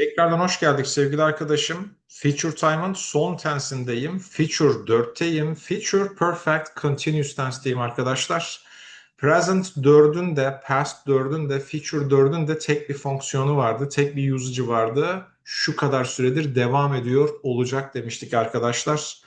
Tekrardan hoş geldik sevgili arkadaşım. Feature Time'ın son tense'indeyim. Feature 4'teyim. Feature Perfect Continuous tense'teyim arkadaşlar. Present 4'ün de, past 4'ün de, feature 4'ün de tek bir fonksiyonu vardı. Tek bir usage'ı vardı. Şu kadar süredir devam ediyor olacak demiştik arkadaşlar.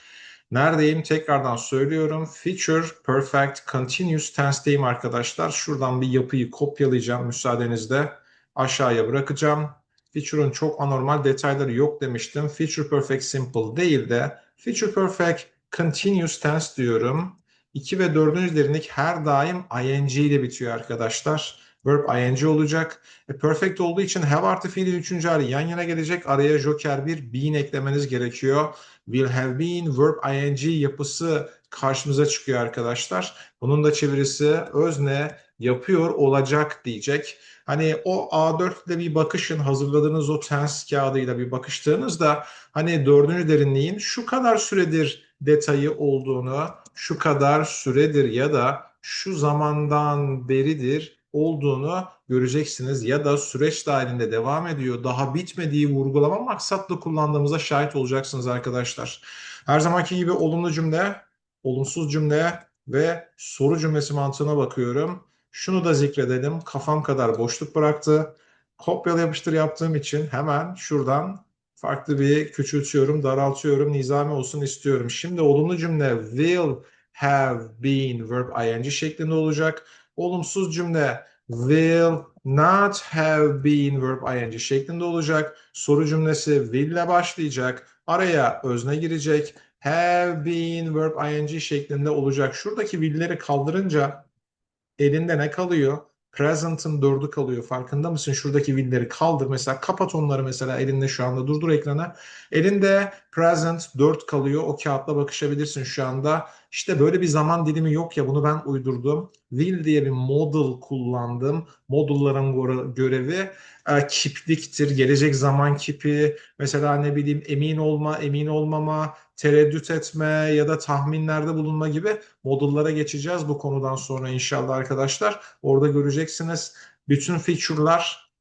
Neredeyim? Tekrardan söylüyorum. Feature Perfect Continuous tense'teyim arkadaşlar. Şuradan bir yapıyı kopyalayacağım müsaadenizle. Aşağıya bırakacağım. Feature'ın çok anormal detayları yok demiştim. Feature Perfect Simple değil de Feature Perfect Continuous Tense diyorum. 2 ve 4'ün üzerindeki her daim ing ile bitiyor arkadaşlar. Verb ing olacak. E, perfect olduğu için have artı fiilin 3. hali yan yana gelecek. Araya joker bir been eklemeniz gerekiyor. Will have been verb ing yapısı karşımıza çıkıyor arkadaşlar. Bunun da çevirisi özne yapıyor olacak diyecek. Hani o A4 ile bir bakışın hazırladığınız o tens kağıdıyla bir bakıştığınızda hani dördüncü derinliğin şu kadar süredir detayı olduğunu, şu kadar süredir ya da şu zamandan beridir olduğunu göreceksiniz ya da süreç dahilinde devam ediyor. Daha bitmediği vurgulama maksatlı kullandığımızda şahit olacaksınız arkadaşlar. Her zamanki gibi olumlu cümle, olumsuz cümle ve soru cümlesi mantığına bakıyorum. Şunu da zikredelim. Kafam kadar boşluk bıraktı. Kopyala yapıştır yaptığım için hemen şuradan farklı bir küçültüyorum, daraltıyorum, nizami olsun istiyorum. Şimdi olumlu cümle will have been verb ing şeklinde olacak. Olumsuz cümle will not have been verb ing şeklinde olacak. Soru cümlesi will ile başlayacak. Araya özne girecek. Have been verb ing şeklinde olacak. Şuradaki will'leri kaldırınca elinde ne kalıyor? Present'ın dördü kalıyor. Farkında mısın? Şuradaki will'leri kaldır. Mesela kapat onları mesela elinde şu anda. Durdur ekranı. Elinde present 4 kalıyor. O kağıtla bakışabilirsin şu anda. İşte böyle bir zaman dilimi yok ya bunu ben uydurdum. Will diye bir model kullandım. Modulların görevi e, kipliktir. Gelecek zaman kipi. Mesela ne bileyim emin olma, emin olmama, tereddüt etme ya da tahminlerde bulunma gibi modullara geçeceğiz bu konudan sonra inşallah arkadaşlar. Orada göreceksiniz bütün feature'lar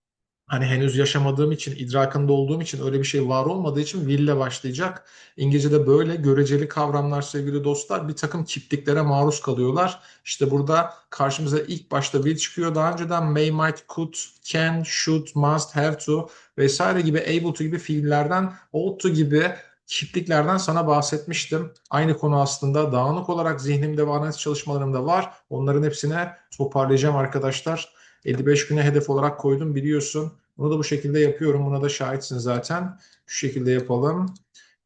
hani henüz yaşamadığım için, idrakında olduğum için öyle bir şey var olmadığı için will başlayacak. İngilizce'de böyle göreceli kavramlar sevgili dostlar bir takım kipliklere maruz kalıyorlar. İşte burada karşımıza ilk başta will çıkıyor. Daha önceden may, might, could, can, should, must, have to vesaire gibi able to gibi fiillerden ought to gibi kipliklerden sana bahsetmiştim. Aynı konu aslında dağınık olarak zihnimde ve analiz çalışmalarımda var. Onların hepsine toparlayacağım arkadaşlar. 55 güne hedef olarak koydum biliyorsun. Bunu da bu şekilde yapıyorum. Buna da şahitsin zaten. Şu şekilde yapalım.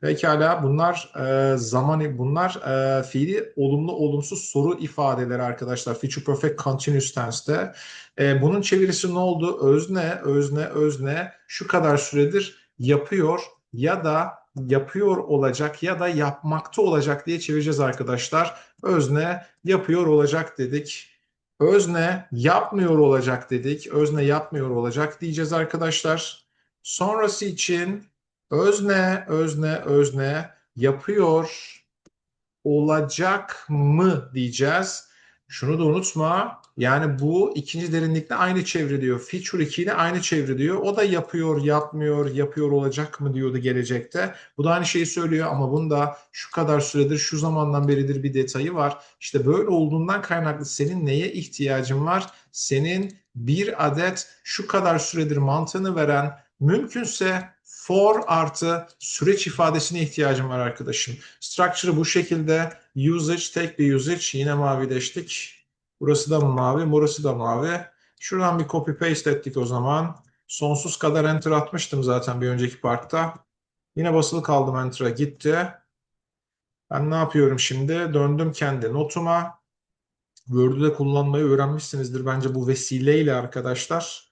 Pekala bunlar e, zaman bunlar e, fiili olumlu olumsuz soru ifadeleri arkadaşlar. Future Perfect Continuous Tense'te. E, bunun çevirisi ne oldu? Özne, özne, özne şu kadar süredir yapıyor ya da yapıyor olacak ya da yapmakta olacak diye çevireceğiz arkadaşlar. Özne yapıyor olacak dedik. Özne yapmıyor olacak dedik. Özne yapmıyor olacak diyeceğiz arkadaşlar. Sonrası için özne, özne, özne yapıyor olacak mı diyeceğiz. Şunu da unutma. Yani bu ikinci derinlikte aynı çevriliyor. Feature 2 ile aynı çevriliyor. O da yapıyor, yapmıyor, yapıyor olacak mı diyordu gelecekte. Bu da aynı şeyi söylüyor ama bunda şu kadar süredir, şu zamandan beridir bir detayı var. İşte böyle olduğundan kaynaklı senin neye ihtiyacın var? Senin bir adet şu kadar süredir mantığını veren mümkünse for artı süreç ifadesine ihtiyacım var arkadaşım. Structure'ı bu şekilde usage tek bir usage yine mavileştik. Burası da mavi, burası da mavi. Şuradan bir copy paste ettik o zaman. Sonsuz kadar enter atmıştım zaten bir önceki parkta. Yine basılı kaldım enter'a gitti. Ben ne yapıyorum şimdi? Döndüm kendi notuma. Word'ü de kullanmayı öğrenmişsinizdir bence bu vesileyle arkadaşlar.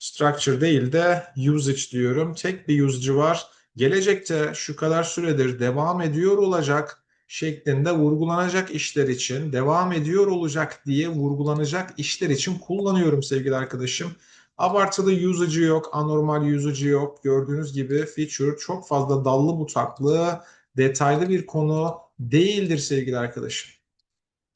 Structure değil de usage diyorum. Tek bir usage'ı var. Gelecekte şu kadar süredir devam ediyor olacak şeklinde vurgulanacak işler için devam ediyor olacak diye vurgulanacak işler için kullanıyorum sevgili arkadaşım. Abartılı usage'ı yok, anormal usage'ı yok. Gördüğünüz gibi feature çok fazla dallı butaklı, detaylı bir konu değildir sevgili arkadaşım.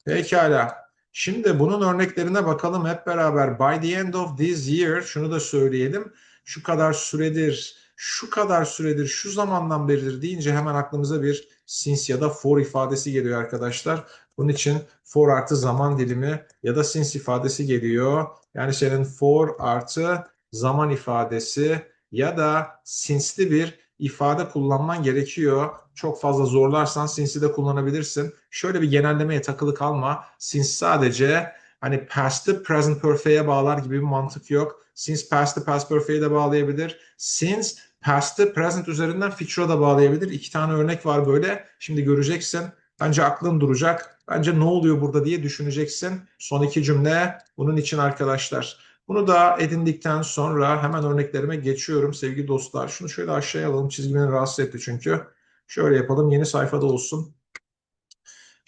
Pekala. Şimdi bunun örneklerine bakalım hep beraber. By the end of this year, şunu da söyleyelim. şu kadar süredir, şu kadar süredir, şu zamandan beridir deyince hemen aklımıza bir since ya da for ifadesi geliyor arkadaşlar. Bunun için for artı zaman dilimi ya da since ifadesi geliyor. Yani senin for artı zaman ifadesi ya da since'li bir ifade kullanman gerekiyor. Çok fazla zorlarsan since'i de kullanabilirsin. Şöyle bir genellemeye takılı kalma. Since sadece hani past'ı present perfect'e bağlar gibi bir mantık yok. Since past'ı past perfect'e de bağlayabilir. Since past'ı present üzerinden feature'a da bağlayabilir. İki tane örnek var böyle. Şimdi göreceksin. Bence aklın duracak. Bence ne oluyor burada diye düşüneceksin. Son iki cümle bunun için arkadaşlar. Bunu da edindikten sonra hemen örneklerime geçiyorum sevgili dostlar. Şunu şöyle aşağıya alalım. Çizgi beni rahatsız etti çünkü. Şöyle yapalım. Yeni sayfada olsun.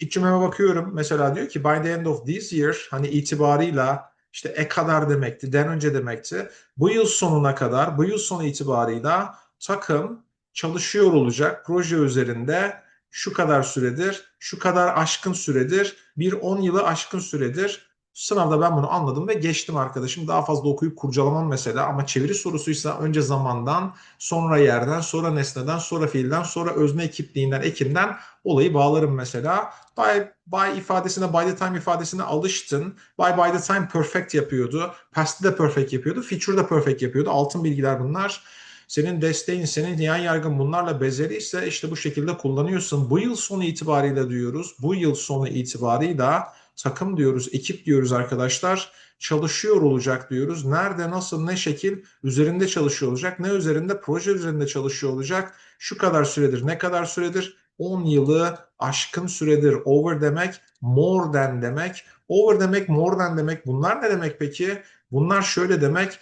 İlk cümleme bakıyorum. Mesela diyor ki by the end of this year hani itibarıyla işte e kadar demekti, den önce demekti. Bu yıl sonuna kadar, bu yıl sonu itibarıyla takım çalışıyor olacak proje üzerinde şu kadar süredir, şu kadar aşkın süredir, bir 10 yılı aşkın süredir. Sınavda ben bunu anladım ve geçtim arkadaşım. Daha fazla okuyup kurcalamam mesela ama çeviri sorusuysa önce zamandan, sonra yerden, sonra nesneden, sonra fiilden, sonra özne ekipliğinden, ekimden olayı bağlarım mesela. By, by ifadesine, by the time ifadesine alıştın. By by the time perfect yapıyordu. Past'ı da perfect yapıyordu. Future da perfect yapıyordu. Altın bilgiler bunlar. Senin desteğin, senin yan yargın bunlarla bezeli ise işte bu şekilde kullanıyorsun. Bu yıl sonu itibarıyla diyoruz. Bu yıl sonu itibarıyla takım diyoruz, ekip diyoruz arkadaşlar. Çalışıyor olacak diyoruz. Nerede, nasıl, ne şekil üzerinde çalışıyor olacak. Ne üzerinde? Proje üzerinde çalışıyor olacak. Şu kadar süredir, ne kadar süredir? 10 yılı aşkın süredir. Over demek, more than demek. Over demek, more than demek. Bunlar ne demek peki? Bunlar şöyle demek.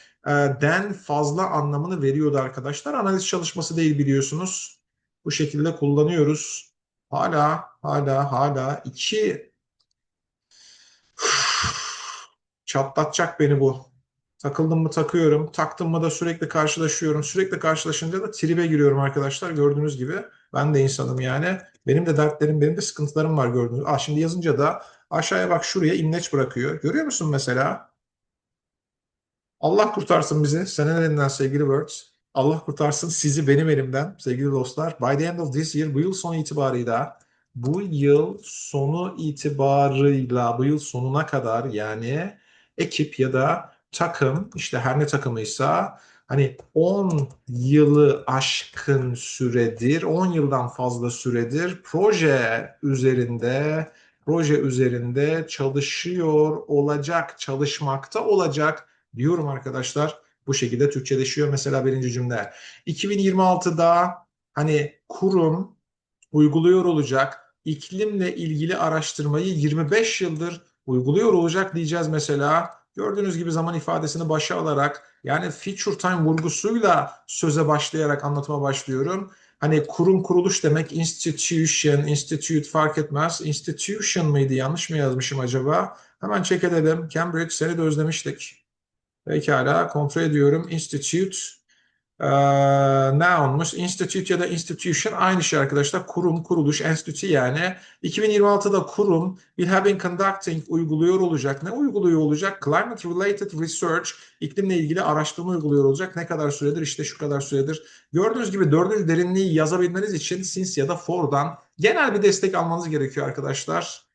Den fazla anlamını veriyordu arkadaşlar. Analiz çalışması değil biliyorsunuz. Bu şekilde kullanıyoruz. Hala, hala, hala iki çatlatacak beni bu. Takıldım mı takıyorum. Taktım mı da sürekli karşılaşıyorum. Sürekli karşılaşınca da tribe giriyorum arkadaşlar. Gördüğünüz gibi ben de insanım yani. Benim de dertlerim, benim de sıkıntılarım var gördüğünüz. Aa, şimdi yazınca da aşağıya bak şuraya imleç bırakıyor. Görüyor musun mesela? Allah kurtarsın bizi. Senin elinden sevgili Words. Allah kurtarsın sizi benim elimden sevgili dostlar. By the end of this year bu yıl sonu itibarıyla bu yıl sonu itibarıyla bu yıl sonuna kadar yani ekip ya da takım işte her ne takımıysa hani 10 yılı aşkın süredir, 10 yıldan fazla süredir proje üzerinde proje üzerinde çalışıyor olacak, çalışmakta olacak diyorum arkadaşlar. Bu şekilde Türkçeleşiyor mesela birinci cümle. 2026'da hani kurum uyguluyor olacak iklimle ilgili araştırmayı 25 yıldır uyguluyor olacak diyeceğiz mesela. Gördüğünüz gibi zaman ifadesini başa alarak yani feature time vurgusuyla söze başlayarak anlatıma başlıyorum. Hani kurum kuruluş demek institution, institute fark etmez. Institution mıydı yanlış mı yazmışım acaba? Hemen check edelim. Cambridge seni de özlemiştik. Pekala kontrol ediyorum. Institute ee, nounmuş. Institute ya da institution aynı şey arkadaşlar. Kurum, kuruluş, enstitü yani. 2026'da kurum will have been conducting uyguluyor olacak. Ne uyguluyor olacak? Climate related research iklimle ilgili araştırma uyguluyor olacak. Ne kadar süredir? İşte şu kadar süredir. Gördüğünüz gibi dördüncü derinliği yazabilmeniz için since ya da for'dan genel bir destek almanız gerekiyor arkadaşlar.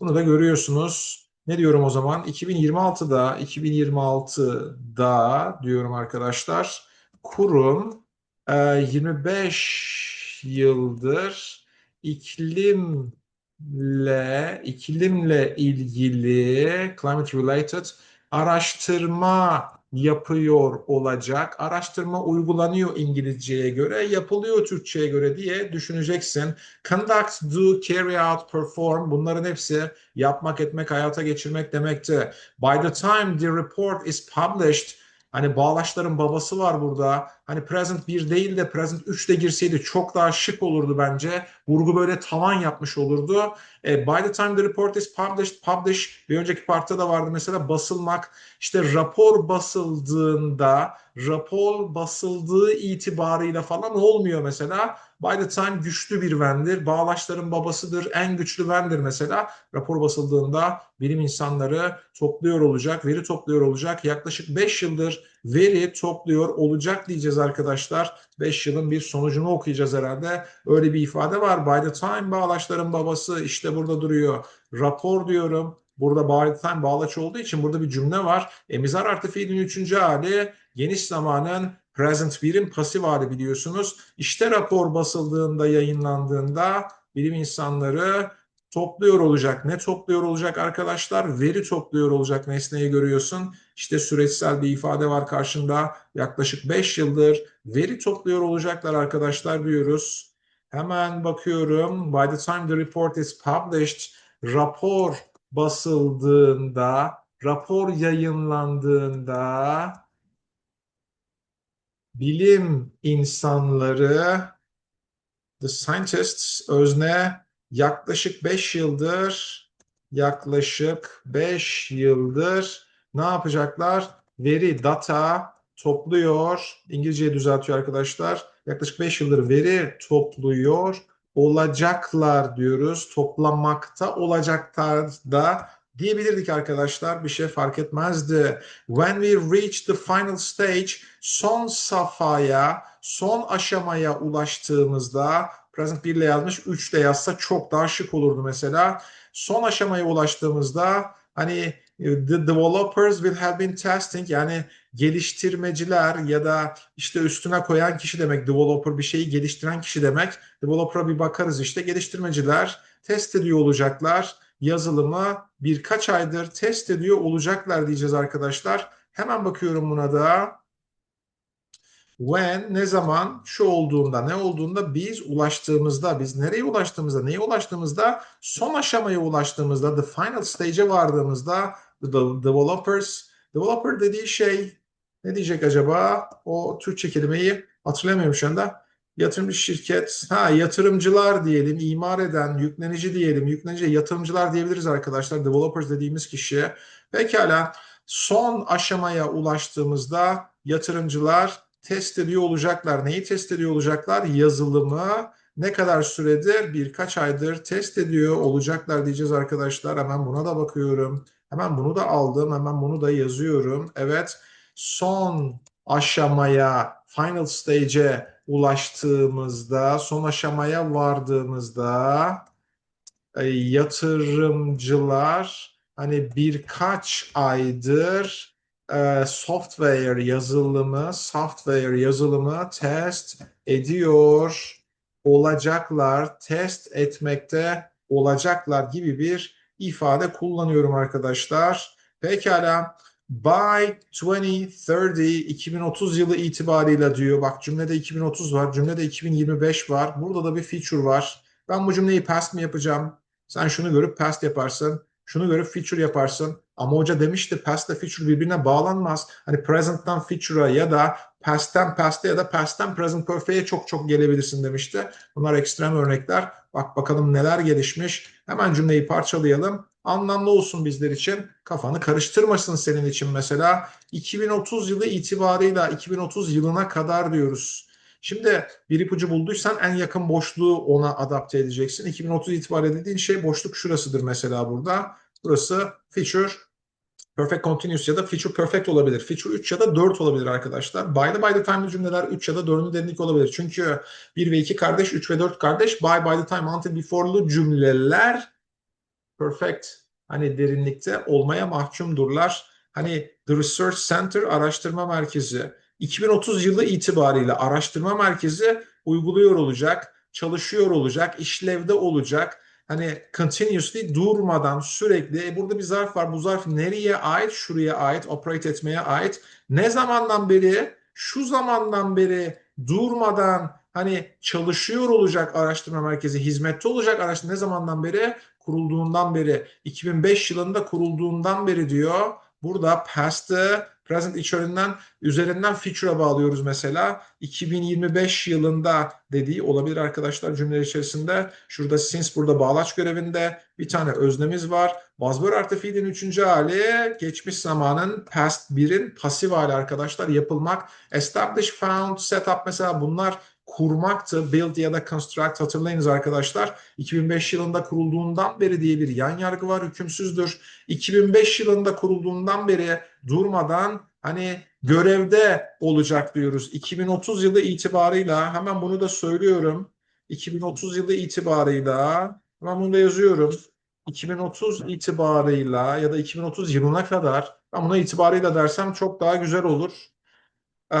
Bunu da görüyorsunuz. Ne diyorum o zaman? 2026'da 2026'da diyorum arkadaşlar kurum 25 e, yıldır iklimle iklimle ilgili climate related araştırma yapıyor olacak. Araştırma uygulanıyor İngilizceye göre, yapılıyor Türkçeye göre diye düşüneceksin. Conduct, do, carry out, perform bunların hepsi yapmak, etmek, hayata geçirmek demekti. By the time the report is published Hani Bağlaçların babası var burada. Hani present 1 değil de present 3 de girseydi çok daha şık olurdu bence. Vurgu böyle tavan yapmış olurdu. E, by the time the report is published, publish bir önceki partta da vardı mesela basılmak. İşte rapor basıldığında, rapor basıldığı itibarıyla falan olmuyor mesela. By the time güçlü bir vendir, bağlaçların babasıdır, en güçlü vendir mesela. Rapor basıldığında bilim insanları topluyor olacak, veri topluyor olacak. Yaklaşık 5 yıldır veri topluyor olacak diyeceğiz arkadaşlar. 5 yılın bir sonucunu okuyacağız herhalde. Öyle bir ifade var. By the time bağlaçların babası işte burada duruyor. Rapor diyorum. Burada by the time bağlaç olduğu için burada bir cümle var. Emizar artı fiilin üçüncü hali geniş zamanın present birim pasif hali biliyorsunuz. İşte rapor basıldığında, yayınlandığında bilim insanları topluyor olacak. Ne topluyor olacak arkadaşlar? Veri topluyor olacak nesneyi görüyorsun. İşte süreçsel bir ifade var karşında. Yaklaşık 5 yıldır veri topluyor olacaklar arkadaşlar diyoruz. Hemen bakıyorum. By the time the report is published, rapor basıldığında, rapor yayınlandığında bilim insanları the scientists özne yaklaşık 5 yıldır yaklaşık 5 yıldır ne yapacaklar? Veri, data topluyor. İngilizceyi düzeltiyor arkadaşlar. Yaklaşık 5 yıldır veri topluyor olacaklar diyoruz. Toplamakta olacaklar da diyebilirdik arkadaşlar. Bir şey fark etmezdi. When we reach the final stage, son safhaya, son aşamaya ulaştığımızda present 1 ile yazmış, 3 ile yazsa çok daha şık olurdu mesela. Son aşamaya ulaştığımızda hani the developers will have been testing yani geliştirmeciler ya da işte üstüne koyan kişi demek developer bir şeyi geliştiren kişi demek. Developer'a bir bakarız işte geliştirmeciler test ediyor olacaklar yazılımı birkaç aydır test ediyor olacaklar diyeceğiz arkadaşlar. Hemen bakıyorum buna da. When ne zaman şu olduğunda ne olduğunda biz ulaştığımızda biz nereye ulaştığımızda neye ulaştığımızda son aşamaya ulaştığımızda the final stage'e vardığımızda the developers developer dediği şey ne diyecek acaba? O Türkçe kelimeyi hatırlamıyorum şu anda. Yatırımcı şirket ha yatırımcılar diyelim imar eden yüklenici diyelim yüklenici yatırımcılar diyebiliriz arkadaşlar developers dediğimiz kişiye. Pekala son aşamaya ulaştığımızda yatırımcılar test ediyor olacaklar. Neyi test ediyor olacaklar? Yazılımı ne kadar süredir? Birkaç aydır test ediyor olacaklar diyeceğiz arkadaşlar. Hemen buna da bakıyorum. Hemen bunu da aldım. Hemen bunu da yazıyorum. Evet. Son aşamaya, final stage'e ulaştığımızda, son aşamaya vardığımızda e, yatırımcılar hani birkaç aydır e, software yazılımı, software yazılımı test ediyor olacaklar, test etmekte olacaklar gibi bir ifade kullanıyorum arkadaşlar. Pekala. By 2030, 2030 yılı itibarıyla diyor. Bak cümlede 2030 var, cümlede 2025 var. Burada da bir feature var. Ben bu cümleyi past mi yapacağım? Sen şunu görüp past yaparsın. Şunu görüp feature yaparsın. Ama hoca demişti past ile feature birbirine bağlanmaz. Hani present'tan feature'a ya da past'ten past'e ya da past'ten present perfect'e çok çok gelebilirsin demişti. Bunlar ekstrem örnekler. Bak bakalım neler gelişmiş. Hemen cümleyi parçalayalım. Anlamlı olsun bizler için. Kafanı karıştırmasın senin için mesela. 2030 yılı itibarıyla 2030 yılına kadar diyoruz. Şimdi bir ipucu bulduysan en yakın boşluğu ona adapte edeceksin. 2030 itibariyle dediğin şey boşluk şurasıdır mesela burada. Burası feature perfect continuous ya da feature perfect olabilir. Feature 3 ya da 4 olabilir arkadaşlar. By the by the time'lı cümleler 3 ya da 4'ün derinlik olabilir. Çünkü 1 ve 2 kardeş, 3 ve 4 kardeş. By by the time until before'lu cümleler perfect hani derinlikte olmaya mahkumdurlar. Hani The Research Center araştırma merkezi 2030 yılı itibariyle araştırma merkezi uyguluyor olacak, çalışıyor olacak, işlevde olacak. Hani continuously durmadan sürekli e, burada bir zarf var. Bu zarf nereye ait? Şuraya ait, operate etmeye ait. Ne zamandan beri? Şu zamandan beri durmadan hani çalışıyor olacak araştırma merkezi, hizmette olacak araştırma ne zamandan beri? Kurulduğundan beri, 2005 yılında kurulduğundan beri diyor. Burada past'ı present içeriğinden üzerinden feature'a bağlıyoruz mesela. 2025 yılında dediği olabilir arkadaşlar cümle içerisinde. Şurada since burada bağlaç görevinde bir tane öznemiz var. Buzzword artı fiilin üçüncü hali geçmiş zamanın past 1'in pasif hali arkadaşlar yapılmak. Establish, found, set up mesela bunlar kurmaktı. Build ya da construct hatırlayınız arkadaşlar. 2005 yılında kurulduğundan beri diye bir yan yargı var hükümsüzdür. 2005 yılında kurulduğundan beri durmadan hani görevde olacak diyoruz. 2030 yılı itibarıyla hemen bunu da söylüyorum. 2030 yılı itibarıyla hemen bunu da yazıyorum. 2030 itibarıyla ya da 2030 yılına kadar ben buna itibarıyla dersem çok daha güzel olur. Ee,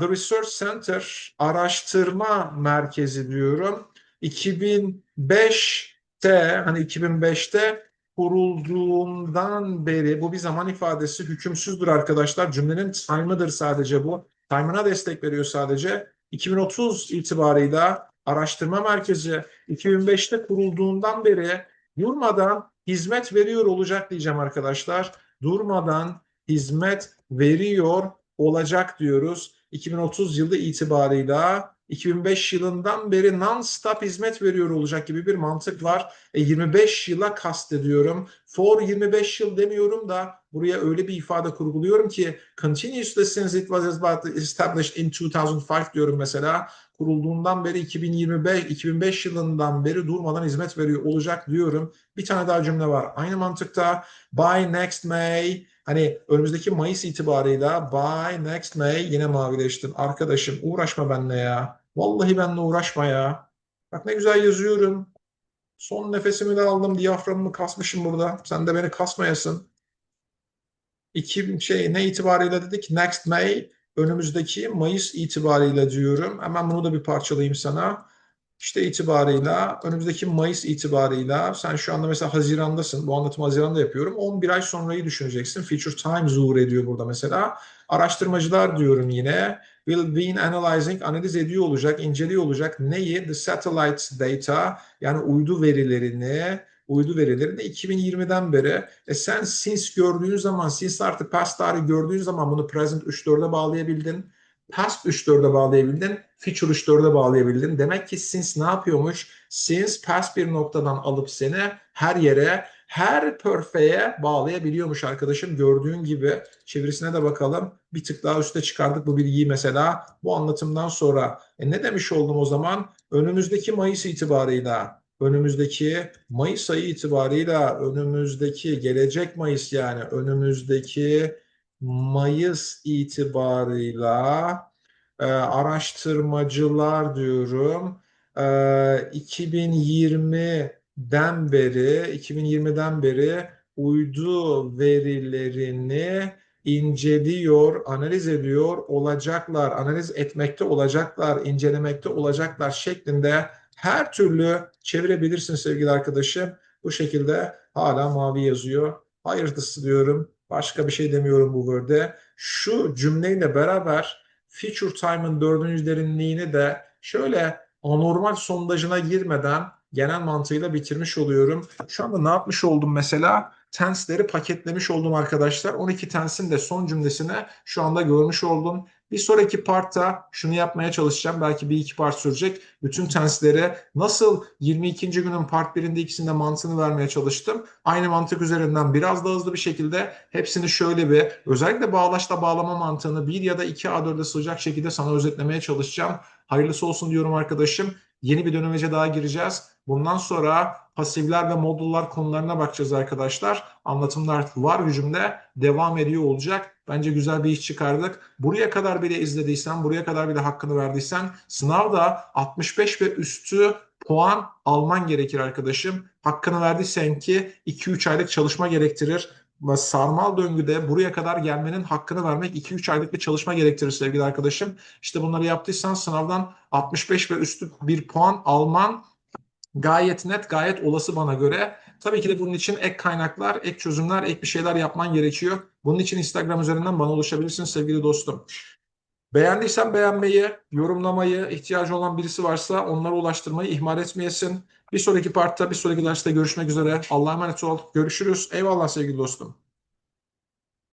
The Research Center araştırma merkezi diyorum. 2005'te hani 2005'te kurulduğundan beri bu bir zaman ifadesi hükümsüzdür arkadaşlar. Cümlenin time'ıdır sadece bu. Time'ına destek veriyor sadece. 2030 itibarıyla araştırma merkezi 2005'te kurulduğundan beri durmadan hizmet veriyor olacak diyeceğim arkadaşlar. Durmadan hizmet veriyor olacak diyoruz. 2030 yılı itibarıyla 2005 yılından beri non-stop hizmet veriyor olacak gibi bir mantık var. E, 25 yıla kastediyorum. For 25 yıl demiyorum da buraya öyle bir ifade kurguluyorum ki continuously since it was established in 2005 diyorum mesela. Kurulduğundan beri 2025 2005 yılından beri durmadan hizmet veriyor olacak diyorum. Bir tane daha cümle var. Aynı mantıkta by next May Hani önümüzdeki Mayıs itibarıyla by next May yine mavileştim. Arkadaşım uğraşma benimle ya. Vallahi benimle uğraşma ya. Bak ne güzel yazıyorum. Son nefesimi de aldım. Diyaframımı kasmışım burada. Sen de beni kasmayasın. İki şey ne itibarıyla dedik? Next May önümüzdeki Mayıs itibarıyla diyorum. Hemen bunu da bir parçalayayım sana. İşte itibarıyla önümüzdeki Mayıs itibarıyla sen şu anda mesela Haziran'dasın. Bu anlatımı Haziran'da yapıyorum. 11 ay sonrayı düşüneceksin. Future time zuhur ediyor burada mesela. Araştırmacılar diyorum yine. Will be analyzing, analiz ediyor olacak, inceliyor olacak. Neyi? The satellite data yani uydu verilerini uydu verilerini 2020'den beri e sen since gördüğün zaman since artık past tarih gördüğün zaman bunu present 3-4'e bağlayabildin past 3-4'e bağlayabildin, future 3-4'e bağlayabildin. Demek ki since ne yapıyormuş? Since past bir noktadan alıp seni her yere, her perfe'ye bağlayabiliyormuş arkadaşım. Gördüğün gibi çevirisine de bakalım. Bir tık daha üste çıkardık bu bilgiyi mesela bu anlatımdan sonra. E ne demiş oldum o zaman? Önümüzdeki Mayıs itibarıyla önümüzdeki Mayıs ayı itibarıyla önümüzdeki gelecek Mayıs yani önümüzdeki Mayıs itibarıyla e, araştırmacılar diyorum e, 2020'den beri 2020'den beri uydu verilerini inceliyor, analiz ediyor olacaklar, analiz etmekte olacaklar, incelemekte olacaklar şeklinde her türlü çevirebilirsin sevgili arkadaşım. Bu şekilde hala mavi yazıyor. Hayırlısı diyorum. Başka bir şey demiyorum bu Word'e. Şu cümleyle beraber feature time'ın dördüncü derinliğini de şöyle anormal sondajına girmeden genel mantığıyla bitirmiş oluyorum. Şu anda ne yapmış oldum mesela? Tense'leri paketlemiş oldum arkadaşlar. 12 tense'in de son cümlesini şu anda görmüş oldum. Bir sonraki partta şunu yapmaya çalışacağım. Belki bir iki part sürecek. Bütün tensleri nasıl 22. günün part 1'inde ikisinde mantığını vermeye çalıştım. Aynı mantık üzerinden biraz daha hızlı bir şekilde hepsini şöyle bir özellikle bağlaçla bağlama mantığını bir ya da iki A4'e sığacak şekilde sana özetlemeye çalışacağım. Hayırlısı olsun diyorum arkadaşım. Yeni bir dönemece daha gireceğiz. Bundan sonra pasifler ve modullar konularına bakacağız arkadaşlar. Anlatımlar var gücümde devam ediyor olacak. Bence güzel bir iş çıkardık. Buraya kadar bile izlediysen, buraya kadar bile hakkını verdiysen sınavda 65 ve üstü puan alman gerekir arkadaşım. Hakkını verdiysen ki 2-3 aylık çalışma gerektirir. Sarmal döngüde buraya kadar gelmenin hakkını vermek 2-3 aylık bir çalışma gerektirir sevgili arkadaşım. İşte bunları yaptıysan sınavdan 65 ve üstü bir puan alman gayet net, gayet olası bana göre. Tabii ki de bunun için ek kaynaklar, ek çözümler, ek bir şeyler yapman gerekiyor. Bunun için Instagram üzerinden bana ulaşabilirsin sevgili dostum. Beğendiysen beğenmeyi, yorumlamayı, ihtiyacı olan birisi varsa onlara ulaştırmayı ihmal etmeyesin. Bir sonraki partta, bir sonraki derste görüşmek üzere. Allah'a emanet ol. Görüşürüz. Eyvallah sevgili dostum.